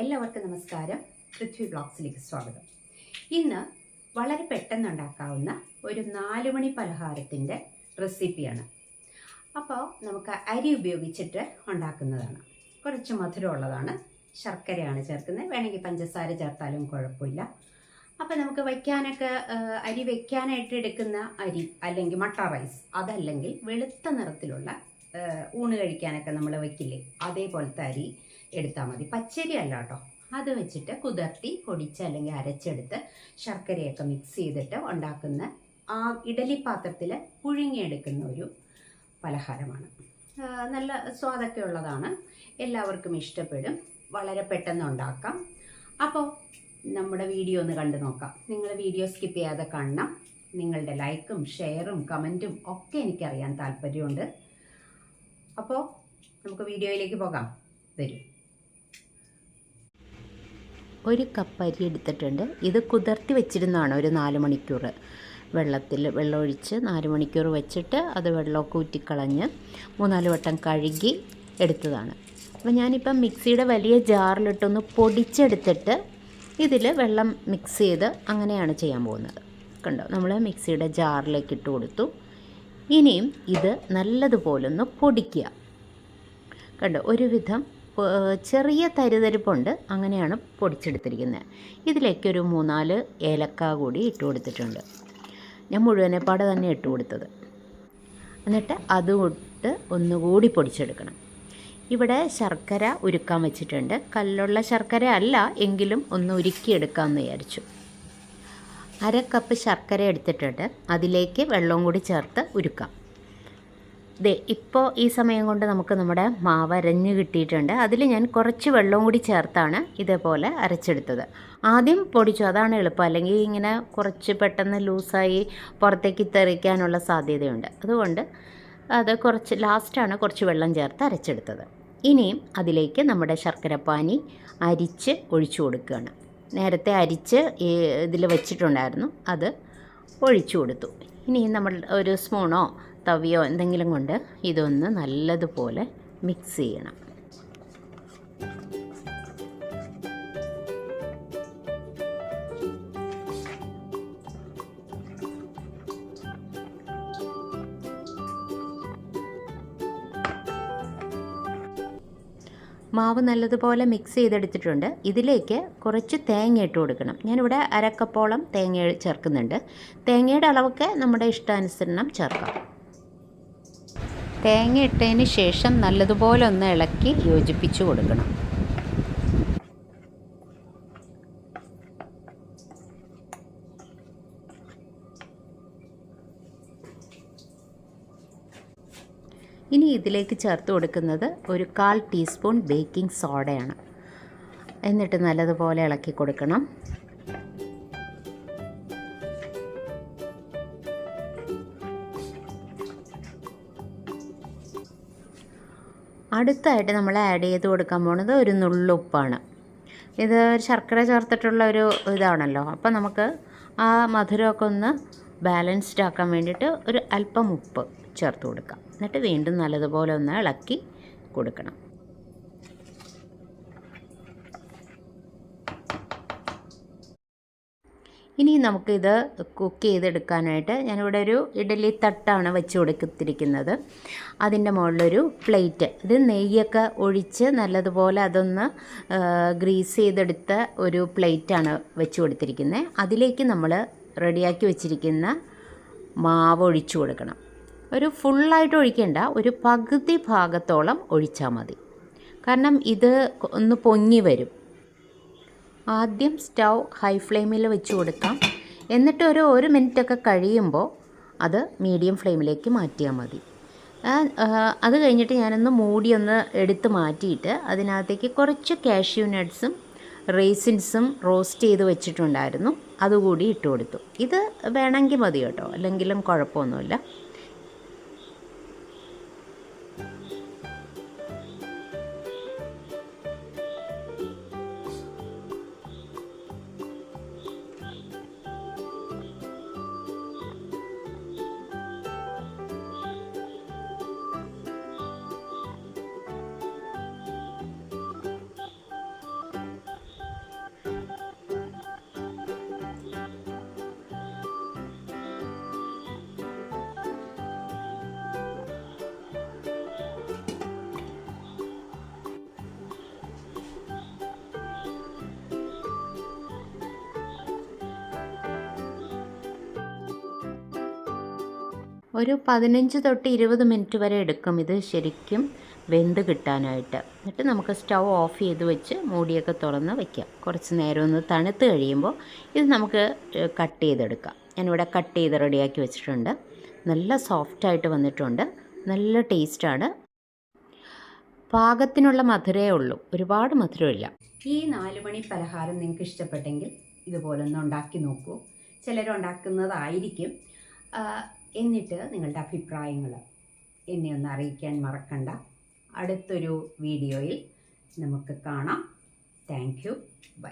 എല്ലാവർക്കും നമസ്കാരം. പൃഥ്വി ബ്ലോഗ്സിലേക്ക് സ്വാഗതം. ഇന്ന് വളരെ പെട്ടെന്ന് ഉണ്ടാക്കാവുന്ന ഒരു നാലുമണി പലഹാരത്തിന്റെ റെസിപ്പിയാണ്. അപ്പോൾ നമുക്ക് അരി ഉപയോഗിച്ചിട്ട് ഉണ്ടാക്കുന്നതാണ്. കുറച്ച് മധുരമുള്ളതാണ്. ശർക്കരയാണ് ചേർക്കുന്നത്. വേണമെങ്കിൽ പഞ്ചസാര ചേർത്താലും കുഴപ്പമില്ല. അപ്പോൾ നമുക്ക് വയ്ക്കാനൊക്കെ അരി വയ്ക്കാനായിട്ട് എടുക്കുന്ന അരി അല്ലെങ്കിൽ മട്ട റൈസ് അതല്ലെങ്കിൽ വെളുത്ത നിറത്തിലുള്ള ഊണ് കഴിക്കാനൊക്കെ നമ്മൾ വെക്കില്ലേ? അതേപോലത്തെ അരി എടുത്താൽ മതി. പച്ചരി അല്ല കേട്ടോ. അത് വെച്ചിട്ട് കുതിർത്തി പൊടിച്ച് അല്ലെങ്കിൽ അരച്ചെടുത്ത് ശർക്കരയൊക്കെ മിക്സ് ചെയ്തിട്ട് ഉണ്ടാക്കുന്ന ആ ഇഡലി പാത്രത്തിൽ പുഴുങ്ങിയെടുക്കുന്ന ഒരു പലഹാരമാണ്. നല്ല സ്വാദൊക്കെ ഉള്ളതാണ്. എല്ലാവർക്കും ഇഷ്ടപ്പെടും. വളരെ പെട്ടെന്ന് ഉണ്ടാക്കാം. അപ്പോൾ നമ്മുടെ വീഡിയോ ഒന്ന് കണ്ടു നോക്കാം. നിങ്ങൾ വീഡിയോ സ്കിപ്പ് ചെയ്യാതെ കാണണം. നിങ്ങളുടെ ലൈക്കും ഷെയറും കമന്റും ഒക്കെ എനിക്കറിയാൻ താല്പര്യമുണ്ട്. അപ്പോൾ നമുക്ക് വീഡിയോയിലേക്ക് പോകാം. വരും. ഒരു കപ്പ് അരി എടുത്തിട്ടുണ്ട്. ഇത് കുതിർത്തി വെച്ചിരുന്നതാണ് ഒരു നാല് മണിക്കൂർ. വെള്ളത്തിൽ വെള്ളമൊഴിച്ച് നാല് മണിക്കൂർ വെച്ചിട്ട് അത് വെള്ളമൊക്കെ ഊറ്റിക്കളഞ്ഞ് മൂന്നാൽ വട്ടം കഴുകി എടുത്തതാണ്. അപ്പോൾ ഞാനിപ്പം മിക്സിയുടെ വലിയ ജാറിലിട്ടൊന്ന് പൊടിച്ചെടുത്തിട്ട് ഇതിൽ വെള്ളം മിക്സ് ചെയ്ത് അങ്ങനെയാണ് ചെയ്യാൻ പോകുന്നത്. കണ്ടോ? നമ്മൾ മിക്സിയുടെ ജാറിലേക്ക് ഇട്ട് കൊടുത്തു. ഇനിയും ഇത് നല്ലതുപോലൊന്ന് പൊടിക്കുക. കണ്ടോ ഒരുവിധം ചെറിയ തരിതരിപ്പുണ്ട്. അങ്ങനെയാണ് പൊടിച്ചെടുത്തിരിക്കുന്നത്. ഇതിലേക്ക് ഇതിലേക്കൊരു മൂന്നാൽ ഏലക്ക കൂടി ഇട്ട് കൊടുത്തിട്ടുണ്ട്. ഞാൻ മുഴുവനെപ്പാടെ തന്നെ ഇട്ട് കൊടുത്തത്. എന്നിട്ട് അതുകൊണ്ട് ഒന്നുകൂടി പൊടിച്ചെടുക്കണം. ഇവിടെ ശർക്കര ഉരുക്കാൻ വെച്ചിട്ടുണ്ട്. കല്ലുള്ള ശർക്കര അല്ല എങ്കിലും ഒന്ന് ഉരുക്കിയെടുക്കാമെന്ന് വിചാരിച്ചു. അര കപ്പ് ശർക്കര എടുത്തിട്ടുണ്ട്. അതിലേക്ക് വെള്ളവും കൂടി ചേർത്ത് ഉരുക്കാം. ദേ ഇപ്പോൾ ഈ സമയം കൊണ്ട് നമുക്ക് നമ്മുടെ മാവ് അരഞ്ഞ് കിട്ടിയിട്ടുണ്ട്. അതിൽ ഞാൻ കുറച്ച് വെള്ളവും കൂടി ചേർത്താണ് ഇതേപോലെ അരച്ചെടുത്തത്. ആദ്യം പൊടിച്ചു അതാണ് എളുപ്പം. അല്ലെങ്കിൽ ഇങ്ങനെ കുറച്ച് പെട്ടെന്ന് ലൂസായി പുറത്തേക്ക് തെറിക്കാനുള്ള സാധ്യതയുണ്ട്. അതുകൊണ്ട് അത് കുറച്ച് ലാസ്റ്റാണ് കുറച്ച് വെള്ളം ചേർത്ത് അരച്ചെടുത്തത്. ഇനിയും അതിലേക്ക് നമ്മുടെ ശർക്കരപ്പാനി അരിച്ച് ഒഴിച്ചു കൊടുക്കുകയാണ്. നേരത്തെ അരിച്ച് ഈ ഇതിൽ വെച്ചിട്ടുണ്ടായിരുന്നു. അത് ഒഴിച്ചു കൊടുത്തു. ഇനി നമ്മൾ ഒരു സ്പൂണോ തവിയോ എന്തെങ്കിലും കൊണ്ട് ഇതൊന്ന് നല്ലതുപോലെ മിക്സ് ചെയ്യണം. മാവ് നല്ലതുപോലെ മിക്സ് ചെയ്തെടുത്തിട്ടുണ്ട്. ഇതിലേക്ക് കുറച്ച് തേങ്ങ ഇട്ട് കൊടുക്കണം. ഞാനിവിടെ അരക്കപ്പോളം തേങ്ങ ചേർക്കുന്നുണ്ട്. തേങ്ങയുടെ അളവൊക്കെ നമ്മുടെ ഇഷ്ടാനുസരണം ചേർക്കാം. തേങ്ങ ഇട്ടതിന് ശേഷം നല്ലതുപോലെ ഒന്ന് ഇളക്കി യോജിപ്പിച്ച് കൊടുക്കണം. ഇനി ഇതിലേക്ക് ചേർത്ത് കൊടുക്കുന്നത് ഒരു കാൽ ടീസ്പൂൺ ബേക്കിംഗ് സോഡയാണ്. എന്നിട്ട് നല്ലതുപോലെ ഇളക്കി കൊടുക്കണം. അടുത്തായിട്ട് നമ്മൾ ആഡ് ചെയ്ത് കൊടുക്കാൻ പോണത് ഒരു നുള്ളുപ്പാണ്. ഇത് ശർക്കര ചേർത്തിട്ടുള്ള ഒരു ഇതാണല്ലോ. അപ്പോൾ നമുക്ക് ആ മധുരമൊക്കെ ഒന്ന് ബാലൻസ്ഡ് ആക്കാൻ വേണ്ടിയിട്ട് ഒരു അല്പം ഉപ്പ്. ചേർത്ത് കൊടുക്കാം എന്നിട്ട് വീണ്ടും നല്ലതുപോലെ ഒന്ന് ഇളക്കി കൊടുക്കണം. ഇനി നമുക്കിത് കുക്ക് ചെയ്തെടുക്കാനായിട്ട് ഞാനിവിടെ ഒരു ഇഡലി തട്ടാണ് വെച്ച് കൊടുത്തിരിക്കുന്നത്. അതിന്റെ മുകളിലൊരു പ്ലേറ്റ് ഇത് നെയ്യൊക്കെ ഒഴിച്ച് നല്ലതുപോലെ അതൊന്ന് ഗ്രീസ് ചെയ്തെടുത്ത ഒരു പ്ലേറ്റാണ് വെച്ച് കൊടുത്തിരിക്കുന്നത്. അതിലേക്ക് നമ്മൾ റെഡിയാക്കി വെച്ചിരിക്കുന്ന മാവ് ഒഴിച്ചു കൊടുക്കണം. ഒരു ഫുള്ളായിട്ട് ഒഴിക്കേണ്ട ഒരു പകുതി ഭാഗത്തോളം ഒഴിച്ചാൽ മതി. കാരണം ഇത് ഒന്ന് പൊങ്ങി വരും. ആദ്യം സ്റ്റൗ ഹൈ ഫ്ലെയിമിൽ വെച്ച് കൊടുക്കാം. എന്നിട്ട് ഒരു ഒരു മിനിറ്റൊക്കെ കഴിയുമ്പോൾ അത് മീഡിയം ഫ്ലെയിമിലേക്ക് മാറ്റിയാൽ മതി. അത് കഴിഞ്ഞിട്ട് ഞാനൊന്ന് മൂടി ഒന്ന് എടുത്ത് മാറ്റിയിട്ട് അതിനകത്തേക്ക് കുറച്ച് കാഷ്യൂ നട്ട്സും റേസിൻസും റോസ്റ്റ് ചെയ്ത് വെച്ചിട്ടുണ്ടായിരുന്നു. അതുകൂടി ഇട്ട് കൊടുത്തു. ഇത് വേണമെങ്കിൽ മതി കേട്ടോ അല്ലെങ്കിലും കുഴപ്പമൊന്നുമില്ല. ഒരു പതിനഞ്ച് തൊട്ട് ഇരുപത് മിനിറ്റ് വരെ എടുക്കും ഇത് ശരിക്കും വെന്ത് കിട്ടാനായിട്ട്. എന്നിട്ട് നമുക്ക് സ്റ്റൗ ഓഫ് ചെയ്ത് വെച്ച് മൂടിയൊക്കെ തുറന്ന് വയ്ക്കാം കുറച്ച് നേരം ഒന്ന് തണുത്ത് കഴിയുമ്പോൾ ഇത് നമുക്ക് കട്ട് ചെയ്തെടുക്കാം. ഞാനിവിടെ കട്ട് ചെയ്ത് റെഡിയാക്കി വെച്ചിട്ടുണ്ട്. നല്ല സോഫ്റ്റായിട്ട് വന്നിട്ടുണ്ട്. നല്ല ടേസ്റ്റാണ്. പാകത്തിനുള്ള മധുരമേ ഉള്ളൂ. ഒരുപാട് മധുരമില്ല. ഈ നാലുമണി പലഹാരം നിങ്ങൾക്ക് ഇഷ്ടപ്പെട്ടെങ്കിൽ ഇതുപോലൊന്ന് ഉണ്ടാക്കി നോക്കൂ. ചിലരുണ്ടാക്കുന്നതായിരിക്കും. എന്നിട്ട് നിങ്ങളുടെ അഭിപ്രായങ്ങൾ എന്നെ ഒന്ന് അറിയിക്കാൻ മറക്കണ്ട. അടുത്തൊരു വീഡിയോയിൽ നമുക്ക് കാണാം. Thank you by